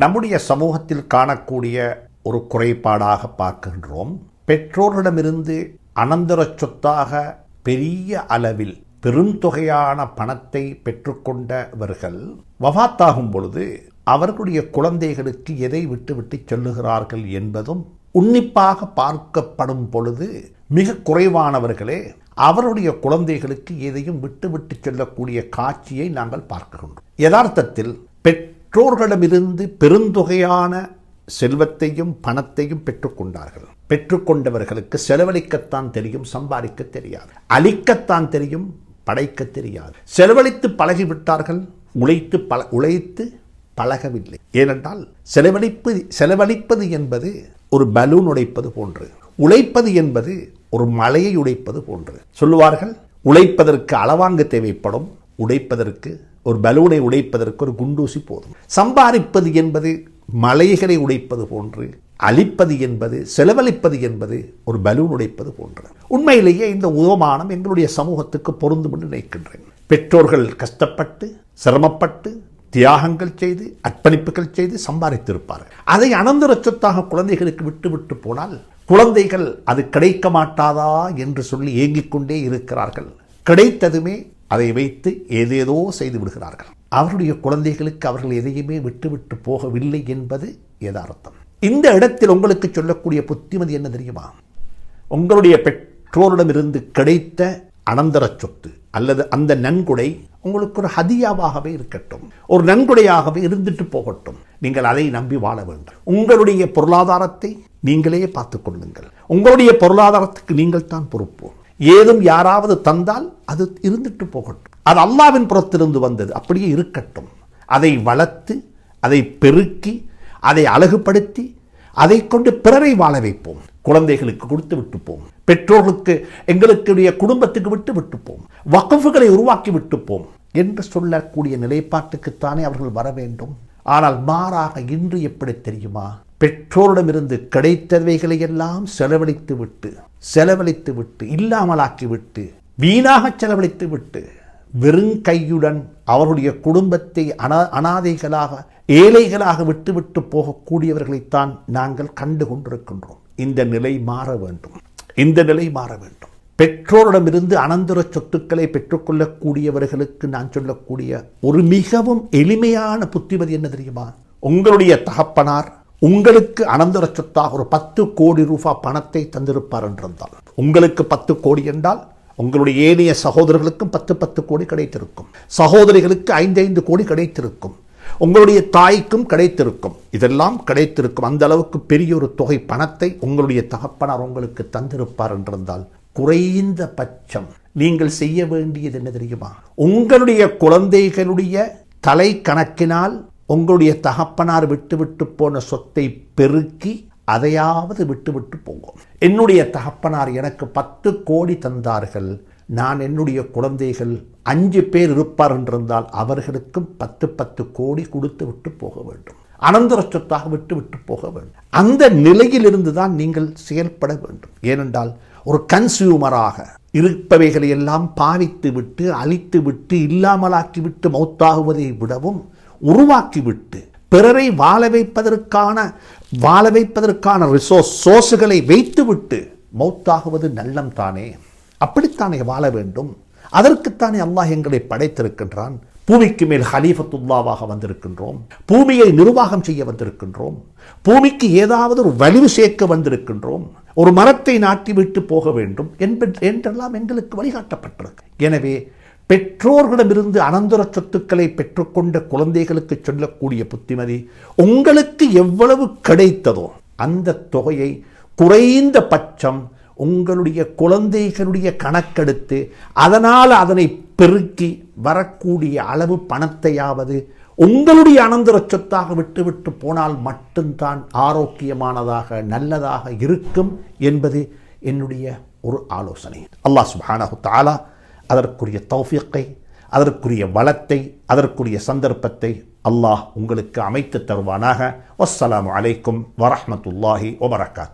நம்முடைய சமூகத்தில் காணக்கூடிய ஒரு குறைபாடாக பார்க்கின்றோம். பெற்றோரிடமிருந்து அனந்தர சொத்தாக பெரிய அளவில் பெருந்தொகையான பணத்தை பெற்றுக்கொண்டவர்கள் வபாத்தாகும் பொழுது அவர்களுடைய குழந்தைகளுக்கு எதை விட்டுவிட்டு சொல்லுகிறார்கள் என்பதும் உன்னிப்பாக பார்க்கப்படும் பொழுது மிக குறைவானவர்களே அவருடைய குழந்தைகளுக்கு எதையும் விட்டுவிட்டு செல்லக்கூடிய காட்சியை நாங்கள் பார்க்கின்றோம். யதார்த்தத்தில் பெற்றோர்களிடமிருந்து பெருந்தொகையான செல்வத்தையும் பணத்தையும் பெற்றுக்கொண்டார்கள். பெற்றுக்கொண்டவர்களுக்கு செலவழிக்கத்தான் தெரியும் சம்பாதிக்க தெரியாது. அழிக்கத்தான் தெரியும் படைக்க தெரியாது. செலவழித்து பழகிவிட்டார்கள் உழைத்து பல உழைத்து பழகவில்லை. ஏனென்றால் செலவழிப்பு செலவழிப்பது என்பது ஒரு பலூன் உடைப்பது போன்று உழைப்பது என்பது ஒரு மலையை உடைப்பது போன்று. சொல்லுவார்கள் உழைப்பதற்கு அளவாங்க தேவைப்படும் உடைப்பதற்கு ஒரு பலூனை உடைப்பதற்கு ஒரு குண்டூசி போதும். சம்பாதிப்பது என்பது மலைகளை உடைப்பது போன்று அழிப்பது என்பது செலவழிப்பது என்பது ஒரு பலூன் உடைப்பது போன்று உண்மையிலேயே இந்த உபமானம் எங்களுடைய சமூகத்துக்கு பொருந்தும் என்று நினைக்கின்றேன். பெற்றோர்கள் கஷ்டப்பட்டு சிரமப்பட்டு தியாகங்கள் செய்து அர்ப்பணிப்புகள் செய்து சம்பாதித்திருப்பார்கள். அதை அனந்த சொத்தாக குழந்தைகளுக்கு விட்டு விட்டு போனால் குழந்தைகள் அது கிடைக்க மாட்டாதா என்று சொல்லி ஏங்கிக் கொண்டே இருக்கிறார்கள். கிடைத்ததுமே அதை வைத்து ஏதேதோ செய்து விடுகிறார்கள். அவருடைய குழந்தைகளுக்கு அவர்கள் எதையுமே விட்டுவிட்டு போகவில்லை என்பது யதார்த்தம். இந்த இடத்தில் உங்களுக்கு சொல்லக்கூடிய புத்திமதி என்ன தெரியுமா? உங்களுடைய பெற்றோரிடமிருந்து கிடைத்த அனந்தர சொத்து அல்லது அந்த நன்கொடை உங்களுக்கு ஒரு ஹதியாவாகவே இருக்கட்டும். ஒரு நன்கொடையாகவே இருந்துட்டு போகட்டும். நீங்கள் அதை நம்பி வாழ வேண்டும். உங்களுடைய பொருளாதாரத்தை நீங்களே பார்த்துக் கொள்ளுங்கள். உங்களுடைய பொருளாதாரத்துக்கு நீங்கள் தான் பொறுப்பு. ஏதும் யாராவது தந்தால் அது இருந்துட்டு போகட்டும். அது அல்லாவின் புறத்திலிருந்து வந்தது. அப்படியே இருக்கட்டும். அதை வளர்த்து அதை பெருக்கி அதை அழகுபடுத்தி அதை கொண்டு பிறரை வாழ வைப்போம். குழந்தைகளுக்கு கொடுத்து விட்டுப்போம் பெற்றோர்களுக்கு எங்களுடைய குடும்பத்துக்கு விட்டு விட்டுப்போம் வக்கஃபுகளை உருவாக்கி விட்டுப்போம் என்று சொல்லக்கூடிய நிலைப்பாட்டுக்குத்தானே அவர்கள் வர வேண்டும். ஆனால் மாறாக இன்று எப்படி தெரியுமா? பெற்றோரிடமிருந்து கிடைத்தவைகளை எல்லாம் செலவழித்து விட்டு செலவழித்து விட்டு இல்லாமலாக்கி விட்டு வீணாக செலவழித்து விட்டு வெறுங்கையுடன் அவருடைய குடும்பத்தை அனா அனாதைகளாக ஏழைகளாக விட்டுவிட்டு போகக்கூடியவர்களைத்தான் நாங்கள் கண்டு கொண்டிருக்கின்றோம் இந்த நிலை மாற வேண்டும். இந்த நிலை மாற வேண்டும். பெற்றோரிடமிருந்து அனந்தர சொத்துக்களை பெற்றுக்கொள்ளக்கூடியவர்களுக்கு நான் சொல்லக்கூடிய ஒரு மிகவும் எளிமையான புத்திமதி என்ன தெரியுமா? உங்களுடைய தகப்பனார் உங்களுக்கு அனந்தர சொத்தாக ஒரு பத்து கோடி ரூபாய் பணத்தை தந்திருப்பார் என்றிருந்தால் உங்களுக்கு பத்து கோடி என்றால் உங்களுடைய ஏனைய சகோதரர்களுக்கும் பத்து பத்து கோடி கிடைத்திருக்கும். சகோதரிகளுக்கு ஐந்து ஐந்து கோடி கிடைத்திருக்கும். உங்களுடைய தாய்க்கும் கிடைத்திருக்கும். இதெல்லாம் கிடைத்திருக்கும். அந்த அளவுக்கு பெரிய ஒரு தொகை பணத்தை உங்களுடைய தகப்பனார் உங்களுக்கு தந்திருப்பார் என்றிருந்தால் குறைந்த பட்சம் நீங்கள் செய்ய வேண்டியது என்ன தெரியுமா? உங்களுடைய குழந்தைகளுடைய தலை கணக்கினால் உங்களுடைய தகப்பனார் விட்டுவிட்டு போன சொத்தை பெருக்கி அதையாவது விட்டுவிட்டு போகும் என்னுடைய தகப்பனார் எனக்கு பத்து கோடி தந்தார்கள். நான் என்னுடைய குழந்தைகள் அஞ்சு பேர் இருப்பார் என்றிருந்தால் அவர்களுக்கும் பத்து பத்து கோடி கொடுத்து விட்டு போக வேண்டும். அனந்தர சொத்தாக விட்டு விட்டு போக வேண்டும். அந்த நிலையிலிருந்து தான் நீங்கள் செயல்பட வேண்டும். ஏனென்றால் ஒரு கன்சியூமராக இருப்பவைகளை எல்லாம் பாவித்து விட்டு அழித்து விட்டு இல்லாமலாக்கி விட்டு மௌத்தாகுவதை விடவும் உருவாக்கிவிட்டு பிறரை வாழ வைப்பதற்கான வாழ வைப்பதற்கான ரிசோர்ஸ் சோர்ஸுகளை வைத்துவிட்டு மௌத்தாகுவது நல்லம் தானே அப்படித்தானே வாழ வேண்டும்? அதற்குத்தானே அல்லாஹ் எங்களை படைத்திருக்கின்றான்? பூமிக்கு மேல் ஹலீஃபத்துல்லாவாக வந்திருக்கின்றோம். பூமியை நிர்வாகம் செய்ய வந்திருக்கின்றோம். பூமிக்கு ஏதாவது ஒரு வலிவு சேர்க்க வந்திருக்கின்றோம். ஒரு மரத்தை நாட்டிவிட்டு போக வேண்டும் என்றெல்லாம் எங்களுக்கு வழிகாட்டப்பட்டிருக்கு. எனவே பெற்றோர்களிடமிருந்து அனந்தர சொத்துக்களை பெற்றுக்கொண்ட குழந்தைகளுக்கு சொல்லக்கூடிய புத்திமதி உங்களுக்கு எவ்வளவு கிடைத்ததோ அந்த தொகையை குறைந்த பட்சம் உங்களுடைய குழந்தைகளுடைய கணக்கெடுத்து அதனால் அதனை பெருக்கி வரக்கூடிய அளவு பணத்தையாவது உங்களுடைய அனந்தர சொத்தாக விட்டுவிட்டு போனால் மட்டும்தான் ஆரோக்கியமானதாக நல்லதாக இருக்கும் என்பது என்னுடைய ஒரு ஆலோசனை. அல்லாஹ் சுபானஹு தாலா அதற்குரிய தௌஃபீக்கை அதற்குரிய வளத்தை அதற்குரிய சந்தர்ப்பத்தை அல்லாஹ் உங்களுக்கு அமைத்து தருவானாக. வஸ்ஸலாம் அலைக்கும் வரஹமத்துல்லாஹி வபரகாத்.